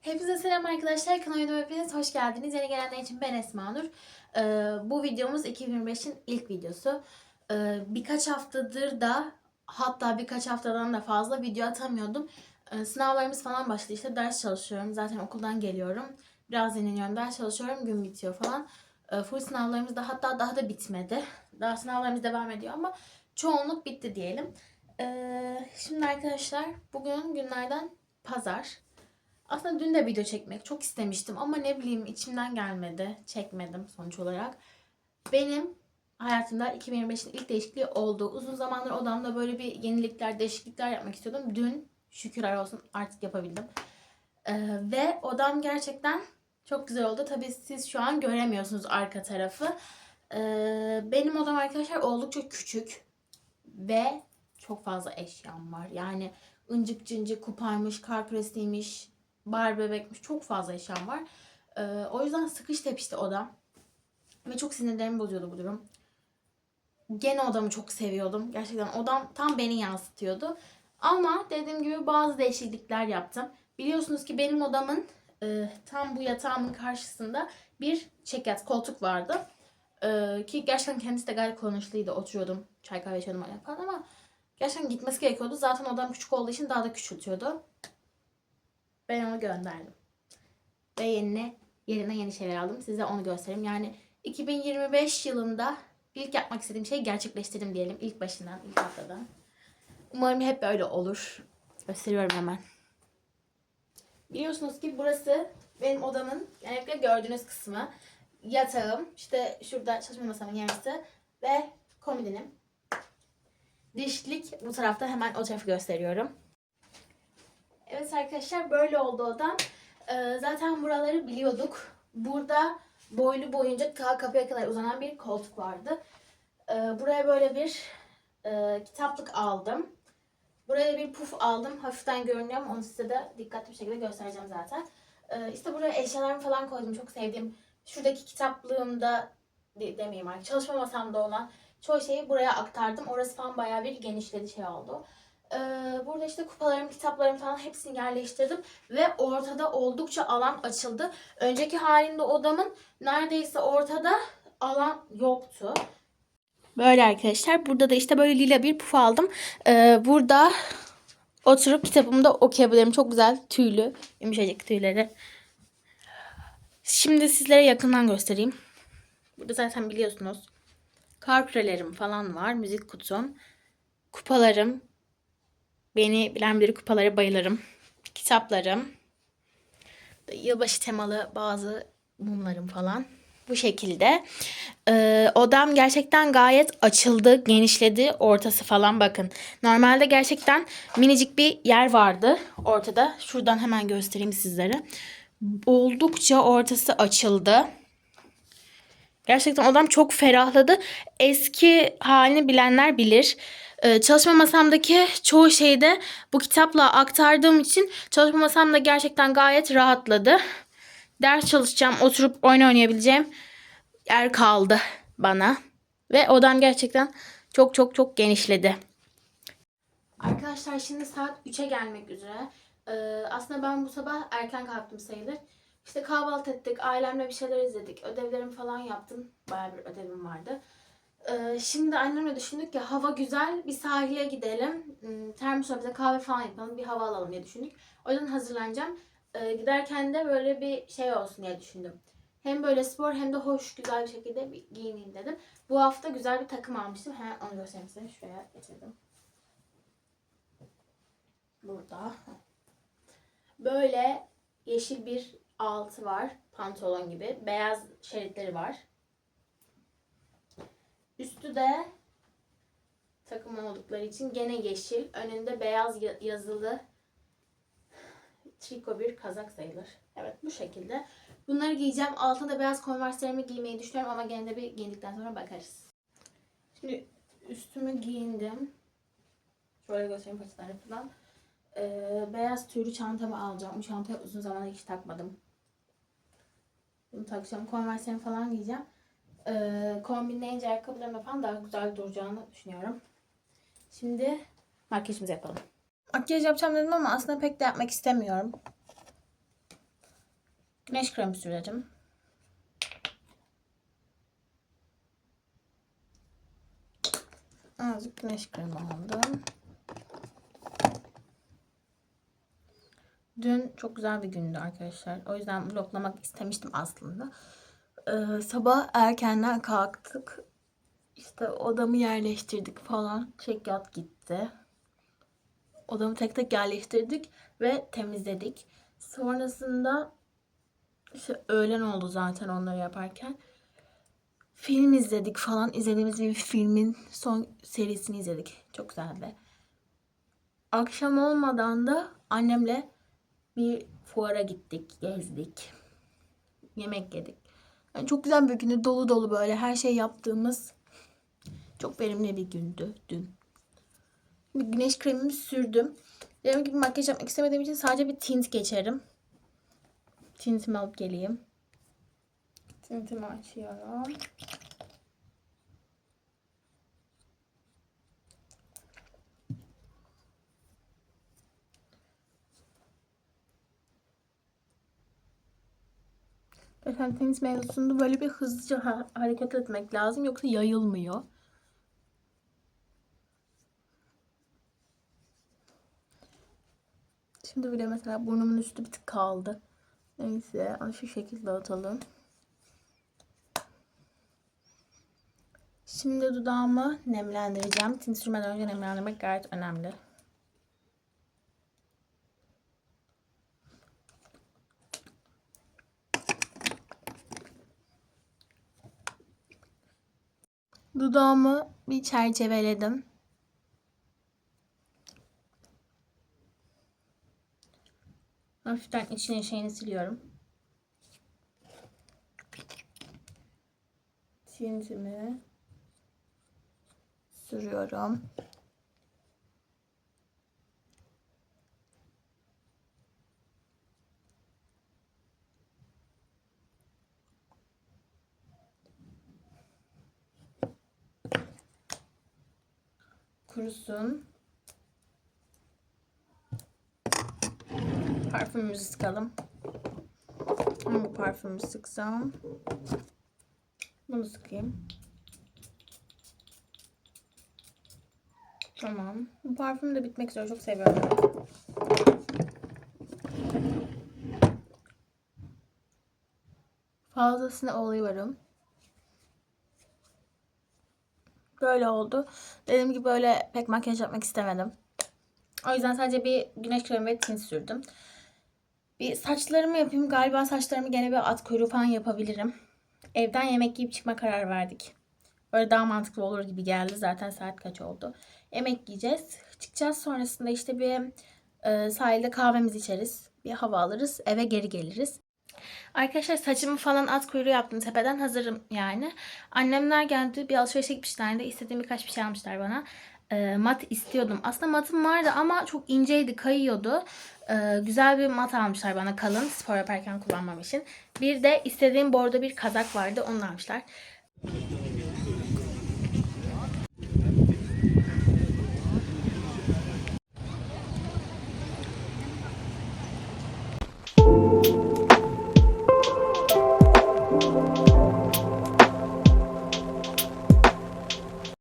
Hepinize selam arkadaşlar. Kanalıma hepiniz hoş geldiniz. Yeni gelenler için ben Esma Nur. Ee, bu videomuz 2025'in ilk videosu. Ee, birkaç haftadır da hatta birkaç haftadan da fazla video atamıyordum. Ee, sınavlarımız falan başladı. İşte ders çalışıyorum. Zaten okuldan geliyorum. Biraz dinleniyorum. Ders çalışıyorum. Gün bitiyor falan. Full sınavlarımız da hatta daha da bitmedi. Daha sınavlarımız devam ediyor ama çoğunluk bitti diyelim. Ee, şimdi arkadaşlar bugün günlerden pazar. Aslında dün de video çekmek çok istemiştim ama ne bileyim içimden gelmedi. Çekmedim sonuç olarak. Benim hayatımda 2025'in ilk değişikliği oldu. Uzun zamandır odamda böyle bir yenilikler, değişiklikler yapmak istiyordum. Dün şükürler olsun artık yapabildim. Ee, ve odam gerçekten çok güzel oldu. Tabii siz şu an göremiyorsunuz arka tarafı. Ee, benim odam arkadaşlar oldukça küçük ve çok fazla eşyam var. Yani ıncık cıncık kuparmış, kar küresiymiş, bar bebekmiş çok fazla eşyam var. Ee, o yüzden sıkış tepişti odam. Ve çok sinirlerimi bozuyordu bu durum. Gene odamı çok seviyordum. Gerçekten odam tam beni yansıtıyordu. Ama dediğim gibi bazı değişiklikler yaptım. Biliyorsunuz ki benim odamın e, tam bu yatağımın karşısında bir çekyat koltuk vardı. E, ki gerçekten kendisi de gayet kullanışlıydı. Oturuyordum, çay kahve içiyordum falan ama gerçekten gitmesi gerekiyordu. Zaten odam küçük olduğu için daha da küçültüyordu. Ben onu gönderdim. Ve yerine, yerine yeni şeyler aldım. Size onu göstereyim. Yani 2025 yılında ilk yapmak istediğim şeyi gerçekleştirdim diyelim. ilk başından, ilk haftadan. Umarım hep böyle olur. Gösteriyorum hemen. Biliyorsunuz ki burası benim odamın genellikle gördüğünüz kısmı. Yatağım, işte şurada çalışma masamın yarısı ve komodinim. Dişlik bu tarafta hemen o tarafı gösteriyorum. Evet arkadaşlar böyle oldu odam. Ee, zaten buraları biliyorduk. Burada boylu boyunca ta kapıya kadar uzanan bir koltuk vardı. Ee, buraya böyle bir e, kitaplık aldım. Buraya bir puf aldım. Hafiften görünüyor ama onu size de dikkatli bir şekilde göstereceğim zaten. Ee, işte buraya eşyalarımı falan koydum. Çok sevdiğim. Şuradaki kitaplığımda de, demeyeyim artık. Çalışma masamda olan çoğu şeyi buraya aktardım. Orası falan bayağı bir genişledi şey oldu. Ee, burada işte kupalarım, kitaplarım falan hepsini yerleştirdim. Ve ortada oldukça alan açıldı. Önceki halinde odamın neredeyse ortada alan yoktu. Böyle arkadaşlar. Burada da işte böyle lila bir puf aldım. Ee, burada oturup kitabımı da okuyabilirim. Çok güzel tüylü, yumuşacık tüyleri. Şimdi sizlere yakından göstereyim. Burada zaten biliyorsunuz. Kar kürelerim falan var. Müzik kutum. Kupalarım. Beni bilen biri kupalara bayılırım. Kitaplarım. Yılbaşı temalı bazı mumlarım falan. Bu şekilde. Ee, odam gerçekten gayet açıldı, genişledi. Ortası falan bakın. Normalde gerçekten minicik bir yer vardı ortada. Şuradan hemen göstereyim sizlere. Oldukça ortası açıldı. Gerçekten odam çok ferahladı. Eski halini bilenler bilir. Ee, çalışma masamdaki çoğu şeyi de bu kitapla aktardığım için çalışma masam da gerçekten gayet rahatladı. Ders çalışacağım, oturup oyun oynayabileceğim yer kaldı bana. Ve odam gerçekten çok çok çok genişledi. Arkadaşlar şimdi saat 3'e gelmek üzere. Ee, aslında ben bu sabah erken kalktım sayılır. İşte kahvaltı ettik, ailemle bir şeyler izledik, ödevlerimi falan yaptım. Bayağı bir ödevim vardı. Ee, şimdi annemle düşündük ki hava güzel, bir sahile gidelim. Hmm, Termosla bize kahve falan yapalım, bir hava alalım diye düşündük. O yüzden hazırlanacağım. Ee, giderken de böyle bir şey olsun diye düşündüm. Hem böyle spor hem de hoş, güzel bir şekilde bir giyineyim dedim. Bu hafta güzel bir takım almıştım. Hemen onu göstereyim size. Şuraya getirdim. Burada. Böyle yeşil bir altı var. Pantolon gibi. Beyaz şeritleri var. Üstü de takım oldukları için gene yeşil. Önünde beyaz ya- yazılı triko bir kazak sayılır. Evet bu şekilde. Bunları giyeceğim. Altına da beyaz konverslerimi giymeyi düşünüyorum ama gene de bir giyindikten sonra bakarız. Şimdi üstümü giyindim. Şöyle göstereyim paçaları falan. Ee, beyaz tüylü çantamı alacağım. Bu çantayı uzun zamandır hiç takmadım. Bunu takacağım. Konverslerimi falan giyeceğim. Ee, kombinleyince ayakkabılarımla falan daha güzel duracağını düşünüyorum. Şimdi makyajımızı yapalım. Makyaj yapacağım dedim ama aslında pek de yapmak istemiyorum. Güneş kremi sürelim. Azıcık güneş kremi aldım. Dün çok güzel bir gündü arkadaşlar. O yüzden vloglamak istemiştim aslında. Ee, sabah erkenden kalktık. İşte odamı yerleştirdik falan. Çekyat gitti. Odamı tek tek yerleştirdik ve temizledik. Sonrasında işte öğlen oldu zaten onları yaparken. Film izledik falan. İzlediğimiz bir filmin son serisini izledik. Çok güzeldi. Akşam olmadan da annemle bir fuara gittik, gezdik. Yemek yedik. Yani çok güzel bir gündü. Dolu dolu böyle her şey yaptığımız çok verimli bir gündü dün. Bir güneş kremimi sürdüm. Dediğim gibi makyaj yapmak istemediğim için sadece bir tint geçerim. Tintimi alıp geleyim. Tintimi açıyorum. Tint mevzusunda böyle bir hızlıca ha- hareket etmek lazım yoksa yayılmıyor. Şimdi bile mesela burnumun üstü bir tık kaldı. Neyse onu şu şekilde atalım. Şimdi dudağımı nemlendireceğim. Tint sürmeden önce nemlendirmek gayet önemli. Dudağımı bir çerçeveledim. Hafiften içine şeyini siliyorum. Tintimi sürüyorum. Kurusun. Parfümümüzü sıkalım. Hangi parfümü sıksam? Bunu sıkayım. Tamam. Bu parfüm de bitmek üzere. Çok seviyorum. Fazlasını alıyorum. Böyle oldu. Dediğim gibi böyle pek makyaj yapmak istemedim. O yüzden sadece bir güneş kremi ve tint sürdüm. Bir saçlarımı yapayım. Galiba saçlarımı gene bir at kuyruğu falan yapabilirim. Evden yemek yiyip çıkma karar verdik. Böyle daha mantıklı olur gibi geldi. Zaten saat kaç oldu. Yemek yiyeceğiz. Çıkacağız. Sonrasında işte bir e, sahilde kahvemizi içeriz. Bir hava alırız. Eve geri geliriz. Arkadaşlar saçımı falan at kuyruğu yaptım tepeden hazırım yani. Annemler geldi bir alışverişe gitmişlerdi. İstediğim birkaç bir şey almışlar bana. Ee, mat istiyordum. Aslında matım vardı ama çok inceydi, kayıyordu. Ee, güzel bir mat almışlar bana kalın spor yaparken kullanmam için. Bir de istediğim bordo bir kazak vardı onu almışlar.